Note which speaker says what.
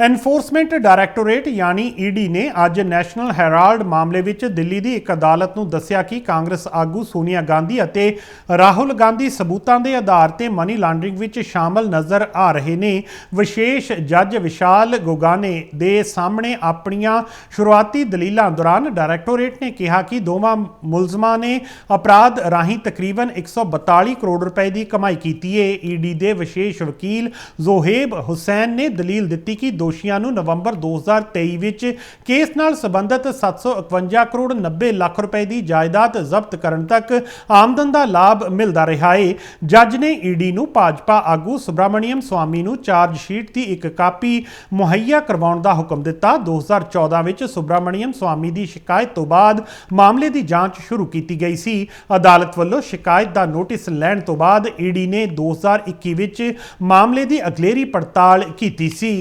Speaker 1: Enforcement Directorate ਯਾਨੀ ED ਨੇ ਅੱਜ ਨੈਸ਼ਨਲ ਹੈਰਾਲਡ ਮਾਮਲੇ ਵਿੱਚ ਦਿੱਲੀ ਦੀ ਇੱਕ ਅਦਾਲਤ ਨੂੰ ਦੱਸਿਆ ਕਿ ਕਾਂਗਰਸ ਆਗੂ ਸੋਨੀਆ ਗਾਂਧੀ ਅਤੇ ਰਾਹੁਲ ਗਾਂਧੀ ਸਬੂਤਾਂ ਦੇ ਆਧਾਰ ਤੇ ਮਨੀ ਲਾਂਡਰਿੰਗ ਵਿੱਚ ਸ਼ਾਮਲ ਨਜ਼ਰ ਆ ਰਹੇ ਨੇ। ਵਿਸ਼ੇਸ਼ ਜੱਜ ਵਿਸ਼ਾਲ ਗੋਗਾਨੇ ਦੇ ਸਾਹਮਣੇ ਆਪਣੀਆਂ ਸ਼ੁਰੂਆਤੀ ਦਲੀਲਾਂ ਦੌਰਾਨ ਡਾਇਰੈਕਟੋਰੇਟ ਨੇ ਕਿਹਾ ਕਿ ਦੋਵਾਂ ਮੁਲਜ਼ਮਾਂ ਨੇ ਅਪਰਾਧ ਰਾਹੀਂ ਤਕਰੀਬਨ 142 ਕਰੋੜ ਰੁਪਏ ਦੀ ਕਮਾਈ ਕੀਤੀ ਹੈ ਈਡੀ ਦੇ ਵਿਸ਼ੇਸ਼ ਵਕੀਲ ਜ਼ੋਹੇਬ ਹੁਸੈਨ ਨੇ ਦਲੀਲ ਦਿੱਤੀ ਕਿ ਦੋਸ਼ੀਆਂ ਨੂੰ ਨਵੰਬਰ 2023 ਵਿੱਚ ਕੇਸ ਨਾਲ ਸੰਬੰਧਿਤ 751 ਕਰੋੜ 90 ਲੱਖ ਰੁਪਏ ਦੀ ਜਾਇਦਾਦ ਜ਼ਬਤ ਕਰਨ ਤੱਕ ਆਮਦਨ ਦਾ ਲਾਭ ਮਿਲਦਾ ਰਿਹਾ ਹੈ ਜੱਜ ਨੇ ਈਡੀ ਨੂੰ ਭਾਜਪਾ ਆਗੂ ਸੁਬਰਾਮਣੀਅਮ ਸਵਾਮੀ ਨੂੰ ਚਾਰਜ ਸ਼ੀਟ ਦੀ ਇੱਕ ਕਾਪੀ ਮੁਹੱਈਆ ਕਰਵਾਉਣ ਦਾ ਹੁਕਮ ਦਿੱਤਾ। 2014 ਵਿੱਚ ਸੁਬਰਾਮਣੀਅਮ ਸਵਾਮੀ ਦੀ ਸ਼ਿਕਾਇਤ ਤੋਂ ਬਾਅਦ ਮਾਮਲੇ ਦੀ ਜਾਂਚ ਸ਼ੁਰੂ ਕੀਤੀ ਗਈ ਸੀ। ਅਦਾਲਤ ਵੱਲੋਂ ਸ਼ਿਕਾਇਤ ਦਾ ਨੋਟਿਸ ਲੈਣ ਤੋਂ ਬਾਅਦ ਈਡੀ ਨੇ 2021 ਵਿੱਚ ਮਾਮਲੇ ਦੀ ਅਗਲੇਰੀ ਪੜਤਾਲ ਕੀਤੀ ਸੀ।